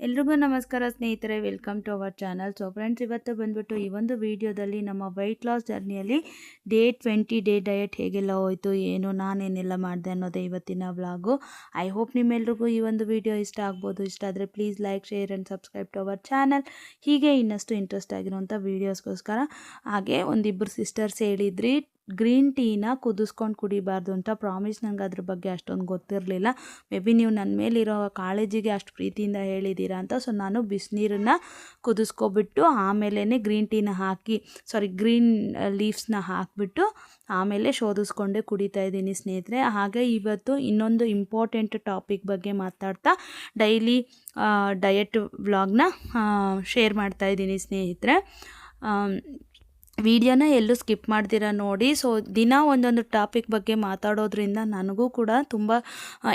ಎಲ್ರಿಗೂ ನಮಸ್ಕಾರ ಸ್ನೇಹಿತರೆ welcome to our channel so friends ಇವತ್ತು ಬಂದ್ಬಿಟ್ಟು ಈ ಒಂದು ವಿಡಿಯೋದಲ್ಲಿ ನಮ್ಮ ವೈಟ್ ಲಾಸ್ ಜರ್ನಿಯಲ್ಲಿ ಡೇ ಟ್ವೆಂಟಿ ಡೇ ಡಯಟ್ ಹೇಗೆಲ್ಲ ಹೋಯಿತು, ಏನು, ನಾನೇನೆಲ್ಲ ಮಾಡಿದೆ ಅನ್ನೋದೇ ಇವತ್ತಿನ ವ್ಲಾಗು ಐ ಹೋಪ್ ನಿಮ್ಮೆಲ್ರಿಗೂ ಈ ಒಂದು ವಿಡಿಯೋ ಇಷ್ಟ ಆಗ್ಬೋದು. ಇಷ್ಟ ಆದರೆ please like share and subscribe to our channel ಹೀಗೆ ಇನ್ನಷ್ಟು ಇಂಟ್ರೆಸ್ಟ್ ಆಗಿರುವಂಥ ವೀಡಿಯೋಸ್ಗೋಸ್ಕರ ಹಾಗೆ ಒಂದಿಬ್ಬರು ಸಿಸ್ಟರ್ಸ್ ಹೇಳಿದ್ರಿ ಗ್ರೀನ್ ಟೀನ ಕುದಿಸ್ಕೊಂಡು ಕುಡಿಬಾರ್ದು ಅಂತ ಪ್ರಾಮಿಸ್ ನಂಗೆ ಅದ್ರ ಬಗ್ಗೆ ಅಷ್ಟೊಂದು ಗೊತ್ತಿರಲಿಲ್ಲ. ಮೇ ಬಿ ನೀವು ನನ್ನ ಮೇಲಿರೋ ಕಾಳಜಿಗೆ ಅಷ್ಟು ಪ್ರೀತಿಯಿಂದ ಹೇಳಿದ್ದೀರಾ ಅಂತ. ಸೊ ನಾನು ಬಿಸಿನೀರನ್ನ ಕುದಿಸ್ಕೊಬಿಟ್ಟು ಆಮೇಲೇ ಗ್ರೀನ್ ಟೀನ ಹಾಕಿ ಸಾರಿ ಗ್ರೀನ್ ಲೀವ್ಸ್ನ ಹಾಕಿಬಿಟ್ಟು ಆಮೇಲೆ ಶೋಧಿಸ್ಕೊಂಡೇ ಕುಡಿತಾ ಇದ್ದೀನಿ ಸ್ನೇಹಿತರೆ. ಹಾಗೆ ಇವತ್ತು ಇನ್ನೊಂದು ಇಂಪಾರ್ಟೆಂಟ್ ಟಾಪಿಕ್ ಬಗ್ಗೆ ಮಾತಾಡ್ತಾ ಡೈಲಿ ಡಯಟ್ ವ್ಲಾಗ್ನ ಶೇರ್ ಮಾಡ್ತಾ ಇದ್ದೀನಿ ಸ್ನೇಹಿತರೆ. ವಿಡಿಯೋನ ಎಲ್ಲೂ ಸ್ಕಿಪ್ ಮಾಡ್ದಿರ ನೋಡಿ. ಸೊ ದಿನ ಒಂದೊಂದು ಟಾಪಿಕ್ ಬಗ್ಗೆ ಮಾತಾಡೋದ್ರಿಂದ ನನಗೂ ಕೂಡ ತುಂಬ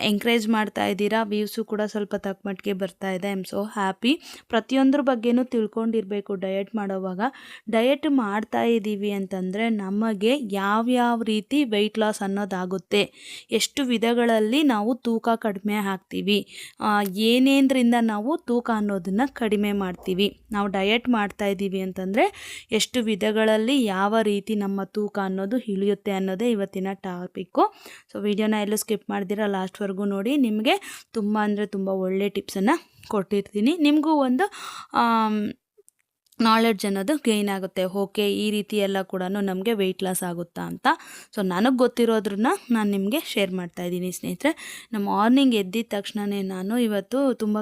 ಎಂಕರೇಜ್ ಮಾಡ್ತಾ ಇದ್ದೀರಾ. ವ್ಯೂಸು ಕೂಡ ಸ್ವಲ್ಪ ತಕ್ಕಮಟ್ಟಿಗೆ ಬರ್ತಾ ಇದೆ. ಐ ಆಮ್ ಸೊ ಹ್ಯಾಪಿ ಪ್ರತಿಯೊಂದ್ರ ಬಗ್ಗೆನೂ ತಿಳ್ಕೊಂಡಿರಬೇಕು ಡಯಟ್ ಮಾಡೋವಾಗ. ಡಯಟ್ ಮಾಡ್ತಾ ಇದ್ದೀವಿ ಅಂತಂದರೆ ನಮಗೆ ಯಾವ್ಯಾವ ರೀತಿ ವೆಯ್ಟ್ ಲಾಸ್ ಅನ್ನೋದಾಗುತ್ತೆ. ಎಷ್ಟು ವಿಧಗಳಲ್ಲಿ ನಾವು ತೂಕ ಕಡಿಮೆ ಹಾಕ್ತೀವಿ. ಏನೇನರಿಂದ ನಾವು ತೂಕ ಅನ್ನೋದನ್ನು ಕಡಿಮೆ ಮಾಡ್ತೀವಿ. ನಾವು ಡಯಟ್ ಮಾಡ್ತಾ ಇದ್ದೀವಿ ಅಂತಂದರೆ ಎಷ್ಟು ವಿಧಗಳ ಯಾವ ರೀತಿ ನಮ್ಮ ತೂಕ ಅನ್ನೋದು ಇಳಿಯುತ್ತೆ ಅನ್ನೋದೇ ಇವತ್ತಿನ ಟಾಪಿಕ್ಕು. ಸೊ ವಿಡಿಯೋನ ಎಲ್ಲೂ ಸ್ಕಿಪ್ ಮಾಡ್ದಿರ, ಲಾಸ್ಟ್ವರೆಗೂ ನೋಡಿ. ನಿಮಗೆ ತುಂಬ ಅಂದರೆ ತುಂಬ ಒಳ್ಳೆ ಟಿಪ್ಸನ್ನು ಕೊಟ್ಟಿರ್ತೀನಿ. ನಿಮಗೂ ಒಂದು ನಾಲೆಡ್ಜ್ ಅನ್ನೋದು ಗೇನ್ ಆಗುತ್ತೆ. ಓಕೆ ಈ ರೀತಿ ಎಲ್ಲ ಕೂಡ ನಮಗೆ ವೆಯ್ಟ್ ಲಾಸ್ ಆಗುತ್ತಾ ಅಂತ. ಸೊ ನನಗೆ ಗೊತ್ತಿರೋದ್ರನ್ನ ನಾನು ನಿಮಗೆ ಶೇರ್ ಮಾಡ್ತಾ ಇದ್ದೀನಿ ಸ್ನೇಹಿತರೆ. ನಮ್ಮ ಮಾರ್ನಿಂಗ್ ಎದ್ದಿದ ತಕ್ಷಣವೇ ನಾನು ಇವತ್ತು ತುಂಬ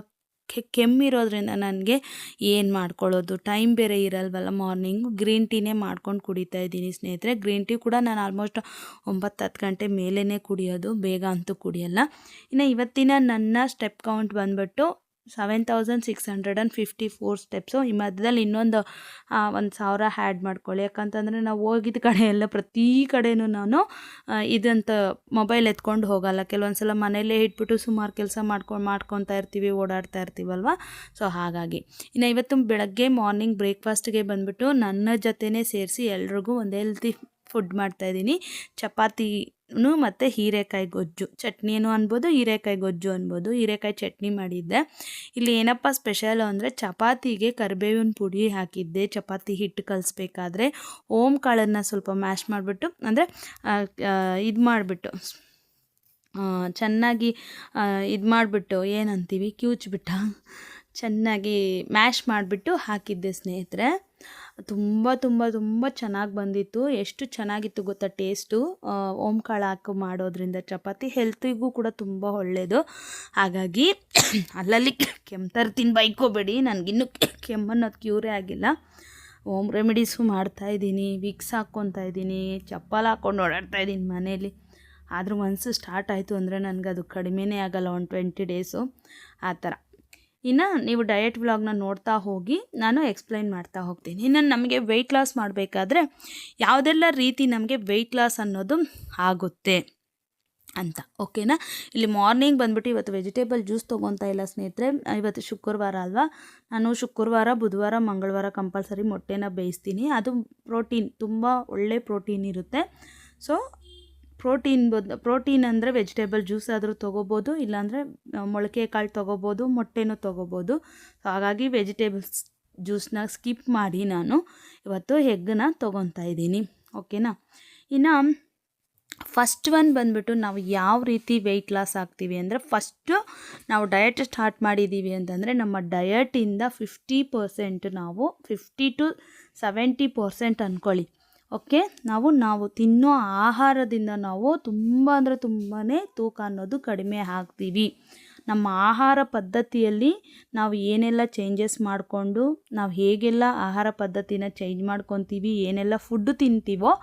ಕೆಮ್ಮಿರೋದ್ರಿಂದ ನನಗೆ ಏನು ಮಾಡ್ಕೊಳ್ಳೋದು? ಟೈಮ್ ಬೇರೆ ಇರಲ್ವಲ್ಲ ಮಾರ್ನಿಂಗು ಗ್ರೀನ್ ಟೀನೇ ಮಾಡ್ಕೊಂಡು ಕುಡಿತಾ ಇದ್ದೀನಿ ಸ್ನೇಹಿತರೆ. ಗ್ರೀನ್ ಟೀ ಕೂಡ ನಾನು ಆಲ್ಮೋಸ್ಟ್ ಒಂಬತ್ತು ಹತ್ತು ಗಂಟೆ ಮೇಲೇ ಕುಡಿಯೋದು. ಬೇಗ ಅಂತೂ ಕುಡಿಯಲ್ಲ. ಇನ್ನು ಇವತ್ತಿನ ನನ್ನ ಸ್ಟೆಪ್ ಕೌಂಟ್ ಬಂದ್ಬಿಟ್ಟು seven thousand six hundred and fifty four steps ಈ ಮಧ್ಯದಲ್ಲಿ ಇನ್ನೊಂದು ಒಂದು ಸಾವಿರ ಆ್ಯಡ್ ಮಾಡ್ಕೊಳ್ಳಿ. ಯಾಕಂತಂದರೆ ನಾವು ಹೋಗಿದ್ದ ಕಡೆ ಎಲ್ಲ ಪ್ರತಿ ಕಡೆಯೂ ನಾನು ಇದಂತ ಮೊಬೈಲ್ ಎತ್ಕೊಂಡು ಹೋಗಲ್ಲ. ಕೆಲವೊಂದು ಸಲ ಮನೇಲೇ ಇಟ್ಬಿಟ್ಟು ಸುಮಾರು ಕೆಲಸ ಮಾಡ್ಕೊಂಡು ಮಾಡ್ಕೊತಾ ಇರ್ತೀವಿ, ಓಡಾಡ್ತಾ ಇರ್ತೀವಲ್ವ? ಸೊ ಹಾಗಾಗಿ. ಇನ್ನು ಇವತ್ತು ಬೆಳಗ್ಗೆ ಮಾರ್ನಿಂಗ್ ಬ್ರೇಕ್ಫಾಸ್ಟ್ಗೆ ಬಂದುಬಿಟ್ಟು ನನ್ನ ಜೊತೆನೇ ಸೇರಿಸಿ ಎಲ್ರಿಗೂ ಒಂದು ಹೆಲ್ತಿ ಫುಡ್ ಮಾಡ್ತಾಯಿದ್ದೀನಿ ಚಪಾತಿ ಮತ್ತು ಹೀರೆಕಾಯಿ ಗೊಜ್ಜು. ಚಟ್ನಿನೂ ಅನ್ಬೋದು, ಹೀರೆಕಾಯಿ ಗೊಜ್ಜು ಅನ್ಬೋದು. ಹೀರೆಕಾಯಿ ಚಟ್ನಿ ಮಾಡಿದ್ದೆ. ಇಲ್ಲಿ ಏನಪ್ಪ ಸ್ಪೆಷಲ್ ಅಂದರೆ ಚಪಾತಿಗೆ ಕರಿಬೇವಿನ ಪುಡಿ ಹಾಕಿದ್ದೆ. ಚಪಾತಿ ಹಿಟ್ಟು ಕಲಿಸ್ಬೇಕಾದ್ರೆ ಓಮ್ ಕಾಳನ್ನು ಸ್ವಲ್ಪ ಮ್ಯಾಶ್ ಮಾಡಿಬಿಟ್ಟು, ಅಂದರೆ ಇದು ಮಾಡಿಬಿಟ್ಟು ಚೆನ್ನಾಗಿ ಇದು ಮಾಡಿಬಿಟ್ಟು, ಏನಂತೀವಿ, ಕ್ಯೂಚ್ಬಿಟ್ಟ, ಚೆನ್ನಾಗಿ ಮ್ಯಾಶ್ ಮಾಡಿಬಿಟ್ಟು ಹಾಕಿದ್ದೆ ಸ್ನೇಹಿತರೆ. ತುಂಬ ತುಂಬ ತುಂಬ ಚೆನ್ನಾಗಿ ಬಂದಿತ್ತು. ಎಷ್ಟು ಚೆನ್ನಾಗಿತ್ತು ಗೊತ್ತಾ ಟೇಸ್ಟು? ಓಮ್ ಕಾಳು ಹಾಕಿ ಮಾಡೋದ್ರಿಂದ ಚಪಾತಿ ಹೆಲ್ತಿಗೂ ಕೂಡ ತುಂಬ ಒಳ್ಳೆಯದು ಹಾಗಾಗಿ ಅಲ್ಲಲ್ಲಿ ಕೆಮ್ತರ್ತೀನಿ ಬೈಕೋಬೇಡಿ, ನನಗಿನ್ನೂ ಕೆಮ್ಮನ್ನೋದು ಕ್ಯೂರೇ ಆಗಿಲ್ಲ. ಓಮ್ ರೆಮಿಡೀಸು ಮಾಡ್ತಾಯಿದ್ದೀನಿ ವಿಕ್ಸ್ ಹಾಕ್ಕೊತಾ ಇದ್ದೀನಿ, ಚಪ್ಪಲ್ ಹಾಕ್ಕೊಂಡು ಓಡಾಡ್ತಾ ಇದ್ದೀನಿ ಮನೇಲಿ. ಆದರೂ ಮನಸ್ಸು ಸ್ಟಾರ್ಟ್ ಆಯಿತು ಅಂದರೆ ನನಗದು ಕಡಿಮೆನೇ ಆಗಲ್ಲ, ಒಂದು ಟ್ವೆಂಟಿ ಡೇಸು ಆ ಥರ. ಇನ್ನು ನೀವು ಡಯಟ್ ವ್ಲಾಗ್ನ ನೋಡ್ತಾ ಹೋಗಿ ನಾನು ಎಕ್ಸ್ಪ್ಲೈನ್ ಮಾಡ್ತಾ ಹೋಗ್ತೀನಿ. ಇನ್ನು ನಮಗೆ ವೆಯ್ಟ್ ಲಾಸ್ ಮಾಡಬೇಕಾದ್ರೆ ಯಾವುದೆಲ್ಲ ರೀತಿ ನಮಗೆ ವೆಯ್ಟ್ ಲಾಸ್ ಅನ್ನೋದು ಆಗುತ್ತೆ ಅಂತ ಓಕೆನಾ ಇಲ್ಲಿ ಮಾರ್ನಿಂಗ್ ಬಂದ್ಬಿಟ್ಟು ಇವತ್ತು ವೆಜಿಟೇಬಲ್ ಜ್ಯೂಸ್ ತೊಗೊತಾ ಇಲ್ಲ ಸ್ನೇಹಿತರೆ. ಇವತ್ತು ಶುಕ್ರವಾರ ಅಲ್ವಾ? ನಾನು ಶುಕ್ರವಾರ, ಬುಧವಾರ, ಮಂಗಳವಾರ ಕಂಪಲ್ಸರಿ ಮೊಟ್ಟೆನ ಬೇಯಿಸ್ತೀನಿ. ಅದು ಪ್ರೋಟೀನ್ ತುಂಬ ಒಳ್ಳೆ ಪ್ರೋಟೀನ್ ಇರುತ್ತೆ. ಸೊ ಪ್ರೋಟೀನ್ ಬದ್, ಪ್ರೋಟೀನ್ ಅಂದರೆ ವೆಜಿಟೇಬಲ್ ಜ್ಯೂಸ್ ಆದರೂ ತೊಗೋಬೋದು, ಇಲ್ಲಾಂದರೆ ಮೊಳಕೆ ಕಾಳು ತೊಗೋಬೋದು, ಮೊಟ್ಟೆನೂ ತೊಗೋಬೋದು. ಹಾಗಾಗಿ ವೆಜಿಟೇಬಲ್ಸ್ ಜ್ಯೂಸ್ನ ಸ್ಕಿಪ್ ಮಾಡಿ ನಾನು. ಇವತ್ತು ಹೆಗ್ಗನ್ನ ತೊಗೊತಾ ಇದ್ದೀನಿ. ಓಕೆನಾ? ಇನ್ನು ಫಸ್ಟ್ ಒನ್ ಬಂದುಬಿಟ್ಟು ನಾವು ಯಾವ ರೀತಿ ವೆಯ್ಟ್ ಲಾಸ್ ಆಗ್ತೀವಿ ಅಂದರೆ ಫಸ್ಟು ನಾವು ಡಯಟ್ ಸ್ಟಾರ್ಟ್ ಮಾಡಿದ್ದೀವಿ ಅಂತಂದರೆ ನಮ್ಮ ಡಯಟಿಂದ ಫಿಫ್ಟಿ ಪರ್ಸೆಂಟ್ ನಾವು ಫಿಫ್ಟಿ ಟು ಸೆವೆಂಟಿ ಪರ್ಸೆಂಟ್ ಅಂದ್ಕೊಳ್ಳಿ ಓಕೆ? ನಾವು ನಾವು ತಿನ್ನೋ ಆಹಾರದಿಂದ ನಾವು ತುಂಬ ಅಂದರೆ ತುಂಬಾ ತೂಕ ಅನ್ನೋದು ಕಡಿಮೆ ಆಗ್ತೀವಿ. ನಮ್ಮ ಆಹಾರ ಪದ್ಧತಿಯಲ್ಲಿ ನಾವು ಏನೆಲ್ಲ ಚೇಂಜಸ್ ಮಾಡಿಕೊಂಡು, ನಾವು ಹೇಗೆಲ್ಲ ಆಹಾರ ಪದ್ಧತಿನ ಚೇಂಜ್ ಮಾಡ್ಕೊತೀವಿ, ಏನೆಲ್ಲ ಫುಡ್ಡು ತಿಂತೀವೋ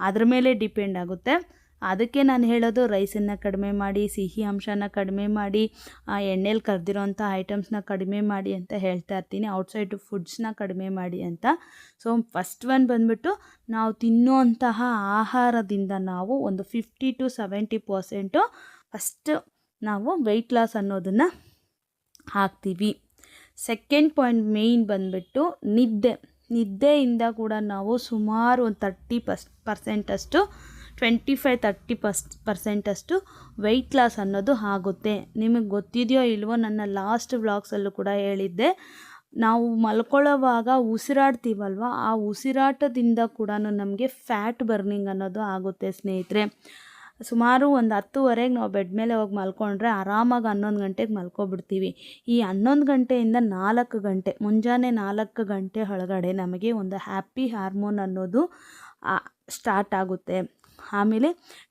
ಅದ್ರ ಮೇಲೆ ಡಿಪೆಂಡ್ ಆಗುತ್ತೆ. ಅದಕ್ಕೆ ನಾನು ಹೇಳೋದು ರೈಸನ್ನು ಕಡಿಮೆ ಮಾಡಿ, ಸಿಹಿ ಅಂಶನ ಕಡಿಮೆ ಮಾಡಿ, ಆ ಎಣ್ಣೆಲಿ ಕರೆದಿರೋಂಥ ಐಟಮ್ಸ್ನ ಕಡಿಮೆ ಮಾಡಿ ಅಂತ ಹೇಳ್ತಾ ಇರ್ತೀನಿ. ಔಟ್ಸೈಡ್ ಫುಡ್ಸ್ನ ಕಡಿಮೆ ಮಾಡಿ ಅಂತ. ಸೊ, ಫಸ್ಟ್ ಒನ್ ಬಂದುಬಿಟ್ಟು ನಾವು ತಿನ್ನುವಂತಹ ಆಹಾರದಿಂದ ನಾವು ಒಂದು fifty to seventy percent first ನಾವು ವೆಯ್ಟ್ ಲಾಸ್ ಅನ್ನೋದನ್ನು ಹಾಕ್ತೀವಿ. ಸೆಕೆಂಡ್ ಪಾಯಿಂಟ್ ಮೇಯ್ನ್ ಬಂದ್ಬಿಟ್ಟು ನಿದ್ದೆ. ನಿದ್ದೆಯಿಂದ ಕೂಡ ನಾವು ಸುಮಾರು ಒಂದು ತರ್ಟಿ ಪಸ್ ಪರ್ಸೆಂಟಷ್ಟು ಟ್ವೆಂಟಿ ಫೈವ್ ತರ್ಟಿ ಪರ್ಸ್ ಪರ್ಸೆಂಟಷ್ಟು ವೆಯ್ಟ್ ಲಾಸ್ ಅನ್ನೋದು ಆಗುತ್ತೆ. ನಿಮಗೆ ಗೊತ್ತಿದೆಯೋ ಇಲ್ವೋ ನನ್ನ ಲಾಸ್ಟ್ ವ್ಲಾಗ್ಸಲ್ಲೂ ಕೂಡ ಹೇಳಿದ್ದೆ. ನಾವು ಮಲ್ಕೊಳ್ಳೋವಾಗ ಉಸಿರಾಡ್ತೀವಲ್ವ, ಆ ಉಸಿರಾಟದಿಂದ ಕೂಡ ನಮಗೆ ಫ್ಯಾಟ್ ಬರ್ನಿಂಗ್ ಅನ್ನೋದು ಆಗುತ್ತೆ ಸ್ನೇಹಿತರೆ. ಸುಮಾರು ಒಂದು ಹತ್ತುವರೆಗೆ ನಾವು ಬೆಡ್ ಮೇಲೆ ಹೋಗಿ ಮಲ್ಕೊಂಡ್ರೆ ಆರಾಮಾಗಿ ಹನ್ನೊಂದು ಗಂಟೆಗೆ ಮಲ್ಕೊಬಿಡ್ತೀವಿ. ಈ ಹನ್ನೊಂದು ಗಂಟೆಯಿಂದ ನಾಲ್ಕು ಗಂಟೆ, ಮುಂಜಾನೆ ನಾಲ್ಕು ಗಂಟೆ ಒಳಗಡೆ ನಮಗೆ ಒಂದು ಹ್ಯಾಪಿ ಹಾರ್ಮೋನ್ ಅನ್ನೋದು ಸ್ಟಾರ್ಟ್ ಆಗುತ್ತೆ. ಆಮೇಲೆ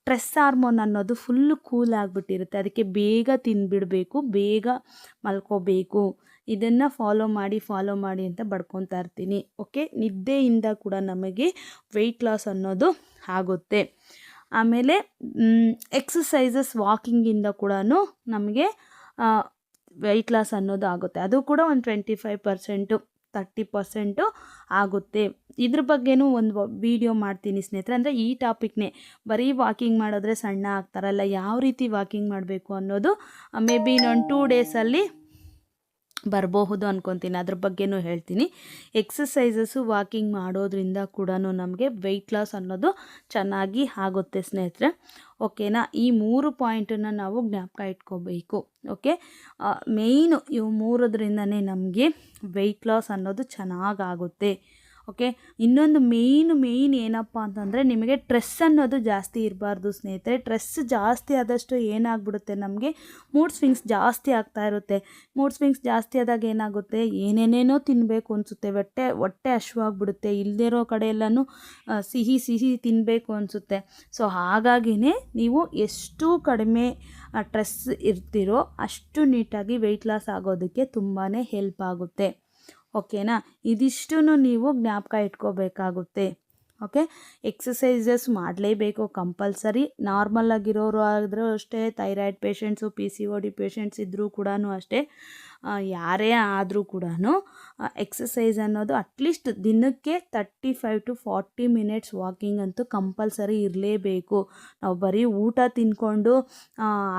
ಟ್ರೆಸ್ ಹಾರ್ಮೋನ್ ಅನ್ನೋದು ಫುಲ್ಲು ಕೂಲ್ ಆಗಿಬಿಟ್ಟಿರುತ್ತೆ. ಅದಕ್ಕೆ ಬೇಗ ತಿಂದುಬಿಡಬೇಕು ಬೇಗ ಮಲ್ಕೋಬೇಕು. ಇದನ್ನು ಫಾಲೋ ಮಾಡಿ ಫಾಲೋ ಮಾಡಿ ಅಂತ ಬಡ್ಕೊತಾ ಇರ್ತೀನಿ. ಓಕೆ ನಿದ್ದೆಯಿಂದ ಕೂಡ ನಮಗೆ ವೆಯ್ಟ್ ಲಾಸ್ ಅನ್ನೋದು ಆಗುತ್ತೆ. ಆಮೇಲೆ ಎಕ್ಸಸೈಸಸ್ ವಾಕಿಂಗಿಂದ ಕೂಡ ನಮಗೆ ವೆಯ್ಟ್ ಲಾಸ್ ಅನ್ನೋದು ಆಗುತ್ತೆ. ಅದು ಕೂಡ ಒಂದು twenty five percent thirty percent ಆಗುತ್ತೆ. ಇದ್ರ ಬಗ್ಗೆನೂ ಒಂದು ವೀಡಿಯೋ ಮಾಡ್ತೀನಿ ಸ್ನೇಹಿತರೆ. ಅಂದರೆ ಈ ಟಾಪಿಕ್ನೇ, ಬರೀ ವಾಕಿಂಗ್ ಮಾಡಿದ್ರೆ ಸಣ್ಣ ಆಗ್ತಾರಲ್ಲ, ಯಾವ ರೀತಿ ವಾಕಿಂಗ್ ಮಾಡಬೇಕು ಅನ್ನೋದು ಮೇ ಬಿ ಇನ್ನೊಂದು ಟೂ ಡೇಸಲ್ಲಿ ಬರಬಹುದು ಅನ್ಕೊತೀನಿ. ಅದ್ರ ಬಗ್ಗೆನೂ ಹೇಳ್ತೀನಿ. ಎಕ್ಸಸೈಸಸ್ಸು ವಾಕಿಂಗ್ ಮಾಡೋದ್ರಿಂದ ಕೂಡ ನಮಗೆ ವೆಯ್ಟ್ ಲಾಸ್ ಅನ್ನೋದು ಚೆನ್ನಾಗಿ ಆಗುತ್ತೆ ಸ್ನೇಹಿತರೆ. ಓಕೆನಾ? ಈ ಮೂರು ಪಾಯಿಂಟನ್ನು ನಾವು ಜ್ಞಾಪಕ ಇಟ್ಕೋಬೇಕು. ಓಕೆ? ಮೇಯ್ನು ಇವು ಮೂರದ್ರಿಂದನೇ ನಮಗೆ ವೆಯ್ಟ್ ಲಾಸ್ ಅನ್ನೋದು ಚೆನ್ನಾಗಾಗುತ್ತೆ. ಓಕೆ? ಇನ್ನೊಂದು ಮೇಯ್ನ್ ಮೇಯ್ನ್ ಏನಪ್ಪ ಅಂತಂದರೆ ನಿಮಗೆ ಟ್ರೆಸ್ ಅನ್ನೋದು ಜಾಸ್ತಿ ಇರಬಾರ್ದು ಸ್ನೇಹಿತರೆ. ಟ್ರೆಸ್ ಜಾಸ್ತಿ ಆದಷ್ಟು ಏನಾಗ್ಬಿಡುತ್ತೆ ನಮಗೆ? ಮೂಡ್ ಸ್ವಿಂಗ್ಸ್ ಜಾಸ್ತಿ ಆಗ್ತಾ ಇರುತ್ತೆ. ಮೂಡ್ ಸ್ವಿಂಗ್ಸ್ ಜಾಸ್ತಿ ಆದಾಗ ಏನಾಗುತ್ತೆ? ಏನೇನೇನೋ ತಿನ್ನಬೇಕು ಅನಿಸುತ್ತೆ. ಹೊಟ್ಟೆ ಹೊಟ್ಟೆ ಹಶ್ವಾಗಿಬಿಡುತ್ತೆ. ಇಲ್ಲದಿರೋ ಕಡೆ ಎಲ್ಲನೂ ಸಿಹಿ ಸಿಹಿ ತಿನ್ನಬೇಕು ಅನಿಸುತ್ತೆ. ಸೊ ಹಾಗಾಗಿನೇ ನೀವು ಎಷ್ಟು ಕಡಿಮೆ ಟ್ರೆಸ್ ಇರ್ತೀರೋ ಅಷ್ಟು ನೀಟಾಗಿ ವೆಯ್ಟ್ ಲಾಸ್ ಆಗೋದಕ್ಕೆ ತುಂಬಾ ಹೆಲ್ಪ್ ಆಗುತ್ತೆ. ಓಕೆನಾ? ಇದಿಷ್ಟು ನೀವು ಜ್ಞಾಪಕ ಇಟ್ಕೋಬೇಕಾಗುತ್ತೆ. ಓಕೆ? ಎಕ್ಸಸೈಸಸ್ ಮಾಡಲೇಬೇಕು ಕಂಪಲ್ಸರಿ. ನಾರ್ಮಲ್ ಆಗಿರೋರು ಆದರೂ ಅಷ್ಟೇ, thyroid patients P C O D patients ಇದ್ದರೂ ಕೂಡ ಅಷ್ಟೇ. ಯಾರೇ ಆದರೂ ಕೂಡ ಎಕ್ಸಸೈಸ್ ಅನ್ನೋದು ಅಟ್ಲೀಸ್ಟ್ ದಿನಕ್ಕೆ thirty five to forty minutes walking ಅಂತೂ ಕಂಪಲ್ಸರಿ ಇರಲೇಬೇಕು. ನಾವು ಬರೀ ಊಟ ತಿಂದ್ಕೊಂಡು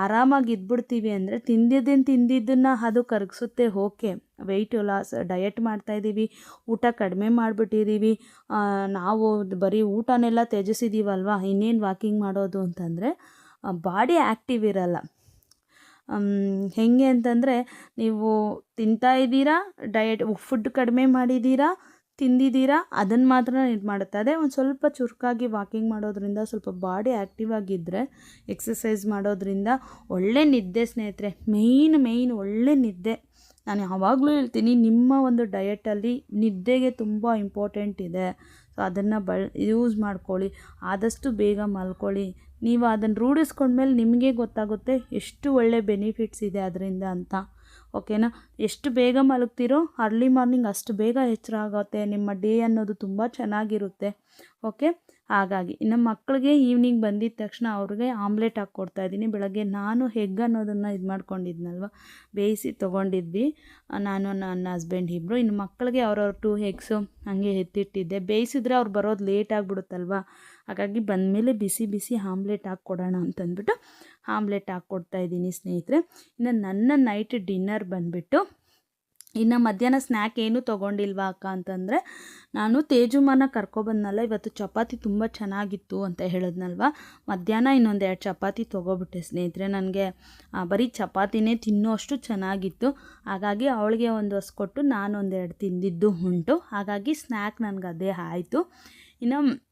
ಆರಾಮಾಗಿ ಇದ್ಬಿಡ್ತೀವಿ ಅಂದರೆ ತಿಂದಿದ್ದನ್ನು ತಿಂದಿದ್ದನ್ನು ಅದು ಕರಗಿಸುತ್ತೆ ಓಕೆ ವೆಯ್ಟ್ ಲಾಸ್ ಡಯಟ್ ಮಾಡ್ತಾಯಿದ್ದೀವಿ ಊಟ ಕಡಿಮೆ ಮಾಡಿಬಿಟ್ಟಿದ್ದೀವಿ ನಾವು ಬರೀ ಊಟನೆಲ್ಲ ತ್ಯಜಿಸಿದ್ದೀವಲ್ವ ಇನ್ನೇನು ವಾಕಿಂಗ್ ಮಾಡೋದು ಅಂತಂದರೆ ಬಾಡಿ ಆ್ಯಕ್ಟಿವ್ ಇರಲ್ಲ. ಹೇಗೆ ಅಂತಂದರೆ ನೀವು ತಿಂತಾ ಇದ್ದೀರಾ ಡಯಟ್ ಫುಡ್ ಕಡಿಮೆ ಮಾಡಿದ್ದೀರಾ, ತಿಂದಿದ್ದೀರಾ ಅದನ್ನು ಮಾತ್ರ ಇದು ಮಾಡುತ್ತೆ. ಅದೇ ಒಂದು ಸ್ವಲ್ಪ ಚುರುಕಾಗಿ ವಾಕಿಂಗ್ ಮಾಡೋದ್ರಿಂದ, ಸ್ವಲ್ಪ ಬಾಡಿ ಆ್ಯಕ್ಟಿವ್ ಆಗಿದ್ದರೆ ಎಕ್ಸಸೈಸ್ ಮಾಡೋದ್ರಿಂದ ಒಳ್ಳೆ ನಿದ್ದೆ ಸ್ನೇಹಿತರೆ ಮೇಯ್ನ್ ಮೇಯ್ನ್ ಒಳ್ಳೆ ನಿದ್ದೆ. ನಾನು ಯಾವಾಗಲೂ ಹೇಳ್ತೀನಿ, ನಿಮ್ಮ ಒಂದು ಡಯಟಲ್ಲಿ ನಿದ್ದೆಗೆ ತುಂಬ ಇಂಪಾರ್ಟೆಂಟ್ ಇದೆ. ಸೊ ಅದನ್ನು ಬಳ ಯೂಸ್ ಮಾಡ್ಕೊಳ್ಳಿ. ಆದಷ್ಟು ಬೇಗ ಮಲ್ಕೊಳ್ಳಿ. ನೀವು ಅದನ್ನು ರೂಢಿಸ್ಕೊಂಡ್ಮೇಲೆ ನಿಮಗೆ ಗೊತ್ತಾಗುತ್ತೆ ಎಷ್ಟು ಒಳ್ಳೆ ಬೆನಿಫಿಟ್ಸ್ ಇದೆ ಅದರಿಂದ ಅಂತ. ಓಕೆನಾ ಎಷ್ಟು ಬೇಗ ಮಲಗ್ತೀರೋ ಅರ್ಲಿ ಮಾರ್ನಿಂಗ್ ಅಷ್ಟು ಬೇಗ ಎಚ್ಚರ ಆಗುತ್ತೆ. ನಿಮ್ಮ ಡೇ ಅನ್ನೋದು ತುಂಬ ಚೆನ್ನಾಗಿರುತ್ತೆ. ಓಕೆ ಹಾಗಾಗಿ ಇನ್ನು ಮಕ್ಕಳಿಗೆ ಈವ್ನಿಂಗ್ ಬಂದಿದ್ದ ತಕ್ಷಣ ಅವ್ರಿಗೆ ಆಮ್ಲೆಟ್ ಹಾಕ್ಕೊಡ್ತಾ ಇದ್ದೀನಿ. ಬೆಳಗ್ಗೆ ನಾನು ಹೆಗ್ ಅನ್ನೋದನ್ನು ಇದು ಮಾಡ್ಕೊಂಡಿದ್ನಲ್ವ? ಬೇಯಿಸಿ ತೊಗೊಂಡಿದ್ವಿ. ನಾನು, ನನ್ನ ಹಸ್ಬೆಂಡ್ ಇಬ್ಬರು ಇನ್ನು ಮಕ್ಕಳಿಗೆ ಅವ್ರವ್ರ ಟೂ ಹೆಗ್ಸು ಹಾಗೆ ಎತ್ತಿಟ್ಟಿದ್ದೆ. ಬೇಯಿಸಿದ್ರೆ ಅವ್ರು ಬರೋದು ಲೇಟ್ ಆಗಿಬಿಡುತ್ತಲ್ವ? ಹಾಗಾಗಿ ಬಂದಮೇಲೆ ಬಿಸಿ ಬಿಸಿ ಆಮ್ಲೆಟ್ ಹಾಕ್ಕೊಡೋಣ ಅಂತಂದ್ಬಿಟ್ಟು ಆಮ್ಲೆಟ್ ಹಾಕ್ಕೊಡ್ತಾ ಇದ್ದೀನಿ ಸ್ನೇಹಿತರೆ. ಇನ್ನು ನನ್ನ ನೈಟ್ ಡಿನ್ನರ್ ಬಂದುಬಿಟ್ಟು ಇನ್ನು ಮಧ್ಯಾಹ್ನ ಸ್ನ್ಯಾಕ್ ಏನೂ ತೊಗೊಂಡಿಲ್ವಾ ಅಕ್ಕ ಅಂತಂದರೆ, ನಾನು ತೇಜುಮನ ಕರ್ಕೊಬಂದ್ನಲ್ಲ, ಇವತ್ತು ಚಪಾತಿ ತುಂಬ ಚೆನ್ನಾಗಿತ್ತು ಅಂತ ಹೇಳಿದ್ನಲ್ವ? ಮಧ್ಯಾಹ್ನ ಇನ್ನೊಂದು ಎರಡು ಚಪಾತಿ ತೊಗೊಬಿಟ್ಟೆ ಸ್ನೇಹಿತರೆ. ನನಗೆ ಬರೀ ಚಪಾತಿನೇ ತಿನ್ನೋ ಅಷ್ಟು ಚೆನ್ನಾಗಿತ್ತು. ಹಾಗಾಗಿ ಅವಳಿಗೆ ಒಂದು ಕೊಟ್ಟು ನಾನೊಂದೆರಡು ತಿಂದಿದ್ದು ಉಂಟು. ಹಾಗಾಗಿ ಸ್ನ್ಯಾಕ್ ನನಗೆ ಅದೇ ಆಯಿತು. ಇನ್ನು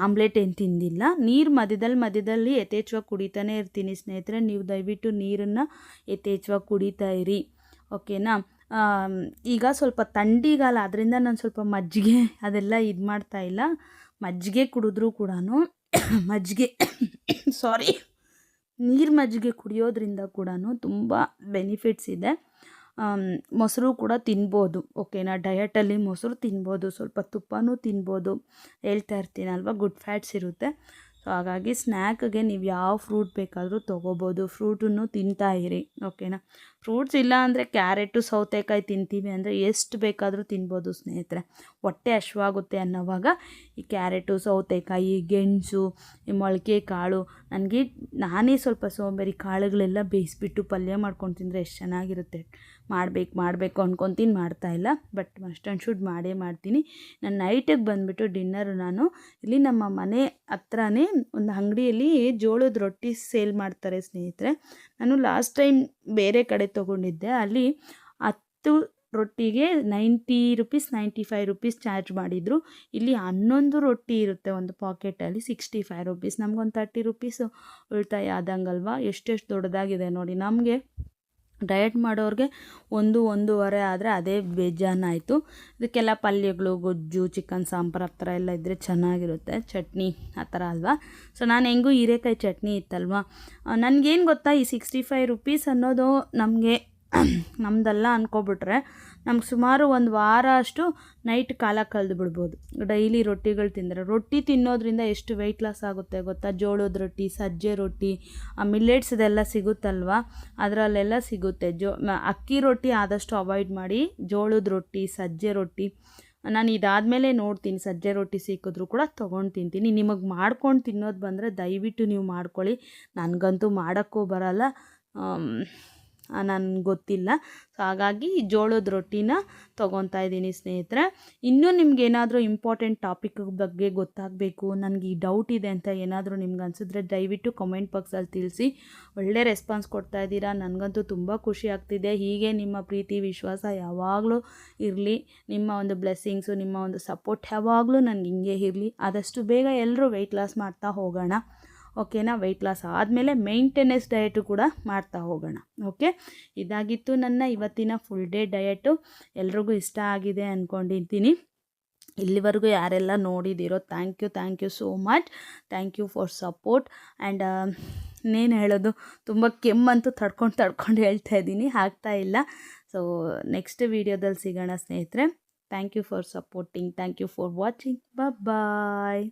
ಆಮ್ಲೆಟ್ ಏನು ತಿಂದಿಲ್ಲ. ನೀರು ಮಧ್ಯದಲ್ಲಿ ಮಧ್ಯದಲ್ಲಿ ಯಥೇಚ್ಛವಾಗಿ ಕುಡಿತಾನೆ ಇರ್ತೀನಿ ಸ್ನೇಹಿತರೆ. ನೀವು ದಯವಿಟ್ಟು ನೀರನ್ನು ಯಥೇಚ್ಛವಾಗಿ ಕುಡಿತಾ ಇರಿ. ಓಕೆನಾ? ಈಗ ಸ್ವಲ್ಪ ಥಂಡಿಗಾಲ ಅದರಿಂದ ನಾನು ಸ್ವಲ್ಪ ಮಜ್ಜಿಗೆ ಅದೆಲ್ಲ ಇದು ಮಾಡ್ತಾ ಇಲ್ಲ. ಮಜ್ಜಿಗೆ ಕುಡಿದ್ರೂ ಕೂಡ ಮಜ್ಜಿಗೆ ಸಾರಿ ನೀರು ಮಜ್ಜಿಗೆ ಕುಡಿಯೋದ್ರಿಂದ ಕೂಡ ತುಂಬ ಬೆನಿಫಿಟ್ಸ್ ಇದೆ. ಮೊಸರು ಕೂಡ ತಿನ್ಬೋದು ಓಕೆನಾ ಡಯಟಲ್ಲಿ ಮೊಸರು ತಿನ್ಬೋದು, ಸ್ವಲ್ಪ ತುಪ್ಪನೂ ತಿನ್ಬೋದು, ಹೇಳ್ತಾ ಅಲ್ವಾ ಗುಡ್ ಫ್ಯಾಟ್ಸ್ ಇರುತ್ತೆ. ಸೊ ಹಾಗಾಗಿ ಸ್ನ್ಯಾಕ್ಗೆ ನೀವು ಯಾವ ಫ್ರೂಟ್ ಬೇಕಾದರೂ ತೊಗೋಬೋದು ಫ್ರೂಟನ್ನು ತಿಂತಾ ಇರಿ ಓಕೆನಾ ಫ್ರೂಟ್ಸ್ ಇಲ್ಲ ಅಂದರೆ ಕ್ಯಾರೆಟು, ಸೌತೆಕಾಯಿ ತಿಂತೀವಿ ಅಂದರೆ ಎಷ್ಟು ಬೇಕಾದರೂ ತಿನ್ಬೋದು ಸ್ನೇಹಿತರೆ. ಹೊಟ್ಟೆ ಹಶ್ವಾಗುತ್ತೆ ಅನ್ನೋವಾಗ ಈ ಕ್ಯಾರೆಟು, ಸೌತೆಕಾಯಿ, ಗೆಣಸು, ಈ ಮೊಳಕೆ ಕಾಳು, ನನಗೆ ನಾನೇ ಸ್ವಲ್ಪ ಸೋಂಬೇರಿ ಕಾಳುಗಳೆಲ್ಲ ಬೇಯಿಸ್ಬಿಟ್ಟು ಪಲ್ಯ ಮಾಡ್ಕೊಂಡು ತಿಂದರೆ ಎಷ್ಟು ಚೆನ್ನಾಗಿರುತ್ತೆ. ಮಾಡಬೇಕು ಮಾಡಬೇಕು ಮಾಡ್ತಾ ಇಲ್ಲ. ಬಟ್ ಮಸ್ಟ್ ಆ್ಯಂಡ್ ಶುಡ್ ಮಾಡೇ ಮಾಡ್ತೀನಿ. ನಾನು ನೈಟಿಗೆ ಬಂದುಬಿಟ್ಟು ಡಿನ್ನರು ನಾನು ಇಲ್ಲಿ ನಮ್ಮ ಮನೆ ಹತ್ರನೇ ಒಂದು ಅಂಗಡಿಯಲ್ಲಿ ಜೋಳದ ರೊಟ್ಟಿ ಸೇಲ್ ಮಾಡ್ತಾರೆ ಸ್ನೇಹಿತರೆ. ನಾನು ಲಾಸ್ಟ್ ಟೈಮ್ ಬೇರೆ ಕಡೆ ತೊಗೊಂಡಿದ್ದೆ. ಅಲ್ಲಿ ಹತ್ತು ರೊಟ್ಟಿಗೆ ninety rupees ninety five rupees charge ಮಾಡಿದರು. ಇಲ್ಲಿ ಹನ್ನೊಂದು ರೊಟ್ಟಿ ಇರುತ್ತೆ ಒಂದು ಪಾಕೆಟಲ್ಲಿ ಸಿಕ್ಸ್ಟಿ ಫೈವ್ ರುಪೀಸ್ ನಮಗೊಂದು ತರ್ಟಿ ರುಪೀಸು ಉಳಿತಾಯ ಆದಂಗಲ್ವಾ? ಎಷ್ಟೆಷ್ಟು ದೊಡ್ಡದಾಗಿದೆ ನೋಡಿ. ನಮಗೆ ಡಯಟ್ ಮಾಡೋರಿಗೆ ಒಂದು ಒಂದೂವರೆ ಆದರೆ ಅದೇ ಬೇಜಾನಾಯಿತು. ಇದಕ್ಕೆಲ್ಲ ಪಲ್ಯಗಳು, ಗೊಜ್ಜು, ಚಿಕನ್, ಸಾಂಬಾರು ಆ ಥರ ಎಲ್ಲ ಇದ್ದರೆ ಚೆನ್ನಾಗಿರುತ್ತೆ. ಚಟ್ನಿ ಆ ಥರ ಅಲ್ವಾ? ಸೊ ನಾನು ಹೆಂಗೂ ಹೀರೆಕಾಯಿ ಚಟ್ನಿ ಇತ್ತಲ್ವಾ? ನನಗೇನು ಗೊತ್ತಾ ಈ ಸಿಕ್ಸ್ಟಿ ಫೈವ್ ರುಪೀಸ್ ಅನ್ನೋದು ನಮಗೆ ನಮ್ಮದಲ್ಲ ಅಂದ್ಕೊಬಿಟ್ರೆ ನಮ್ಗೆ ಸುಮಾರು ಒಂದು ವಾರ ಅಷ್ಟು ನೈಟ್ ಕಾಲ ಕಳೆದು ಬಿಡ್ಬೋದು. ಡೈಲಿ ರೊಟ್ಟಿಗಳು ತಿಂದರೆ. ರೊಟ್ಟಿ ತಿನ್ನೋದ್ರಿಂದ ಎಷ್ಟು ವೆಯ್ಟ್ ಲಾಸ್ ಆಗುತ್ತೆ ಗೊತ್ತಾ? ಜೋಳದ ರೊಟ್ಟಿ, ಸಜ್ಜೆ ರೊಟ್ಟಿ, ಆ ಮಿಲ್ಲೆಟ್ಸ್ದೆಲ್ಲ ಸಿಗುತ್ತಲ್ವ? ಅದರಲ್ಲೆಲ್ಲ ಸಿಗುತ್ತೆ. ಜೋ ಅಕ್ಕಿ ರೊಟ್ಟಿ ಆದಷ್ಟು ಅವಾಯ್ಡ್ ಮಾಡಿ, ಜೋಳದ ರೊಟ್ಟಿ, ಸಜ್ಜೆ ರೊಟ್ಟಿ, ನಾನು ಇದಾದಮೇಲೆ ನೋಡ್ತೀನಿ. ಸಜ್ಜೆ ರೊಟ್ಟಿ ಸಿಕ್ಕಿದ್ರು ಕೂಡ ತೊಗೊಂಡು ತಿಂತೀನಿ. ನಿಮಗೆ ಮಾಡ್ಕೊಂಡು ತಿನ್ನೋದು ಬಂದರೆ ದಯವಿಟ್ಟು ನೀವು ಮಾಡ್ಕೊಳ್ಳಿ. ನನಗಂತೂ ಮಾಡೋಕ್ಕೂ ಬರಲ್ಲ. ನನಗೆ ಗೊತ್ತಿಲ್ಲ. ಸೊ ಹಾಗಾಗಿ ಜೋಳದ ರೊಟ್ಟಿನ ತೊಗೊತಾ ಇದ್ದೀನಿ ಸ್ನೇಹಿತರೆ. ಇನ್ನೂ ನಿಮ್ಗೆ ಏನಾದರೂ ಇಂಪಾರ್ಟೆಂಟ್ ಟಾಪಿಕ್ ಬಗ್ಗೆ ಗೊತ್ತಾಗಬೇಕು, ನನಗೆ ಈ ಡೌಟ್ ಇದೆ ಅಂತ ಏನಾದರೂ ನಿಮ್ಗೆ ಅನಿಸಿದ್ರೆ ದಯವಿಟ್ಟು ಕಮೆಂಟ್ ಬಾಕ್ಸಲ್ಲಿ ತಿಳಿಸಿ. ಒಳ್ಳೆ ರೆಸ್ಪಾನ್ಸ್ ಕೊಡ್ತಾ ಇದ್ದೀರಾ, ನನಗಂತೂ ತುಂಬ ಖುಷಿ ಆಗ್ತಿದೆ. ಹೀಗೆ ನಿಮ್ಮ ಪ್ರೀತಿ, ವಿಶ್ವಾಸ ಯಾವಾಗಲೂ ಇರಲಿ. ನಿಮ್ಮ ಒಂದು ಬ್ಲೆಸ್ಸಿಂಗ್ಸು ನಿಮ್ಮ ಒಂದು ಸಪೋರ್ಟ್ ಯಾವಾಗಲೂ ನನಗೆ ಹಿಂಗೆ ಇರಲಿ. ಆದಷ್ಟು ಬೇಗ ಎಲ್ಲರೂ ವೆಯ್ಟ್ ಲಾಸ್ ಮಾಡ್ತಾ ಹೋಗೋಣ. ಓಕೆನಾ ವೆಯ್ಟ್ ಲಾಸ್ ಆದಮೇಲೆ ಮೇಂಟೆನೆನ್ಸ್ ಡಯಟು ಕೂಡ ಮಾಡ್ತಾ ಹೋಗೋಣ. ಓಕೆ? ಇದಾಗಿತ್ತು ನನ್ನ ಇವತ್ತಿನ ಫುಲ್ ಡೇ ಡಯಟು ಎಲ್ರಿಗೂ ಇಷ್ಟ ಆಗಿದೆ ಅಂದ್ಕೊಂಡಿದ್ದೀನಿ ಇಲ್ಲಿವರೆಗೂ ಯಾರೆಲ್ಲ ನೋಡಿದ್ದೀರೋ thank you thank you so much thank you for support and ಇನ್ನೇನು ಹೇಳೋದು? ತುಂಬ ಕೆಮ್ಮಂತೂ ತಡ್ಕೊಂಡು ತಡ್ಕೊಂಡು ಹೇಳ್ತಾ ಇದ್ದೀನಿ. ಆಗ್ತಾ ಇಲ್ಲ. ಸೊ ನೆಕ್ಸ್ಟ್ ವೀಡಿಯೋದಲ್ಲಿ ಸಿಗೋಣ ಸ್ನೇಹಿತರೆ. Thank you for supporting thank you for watching bye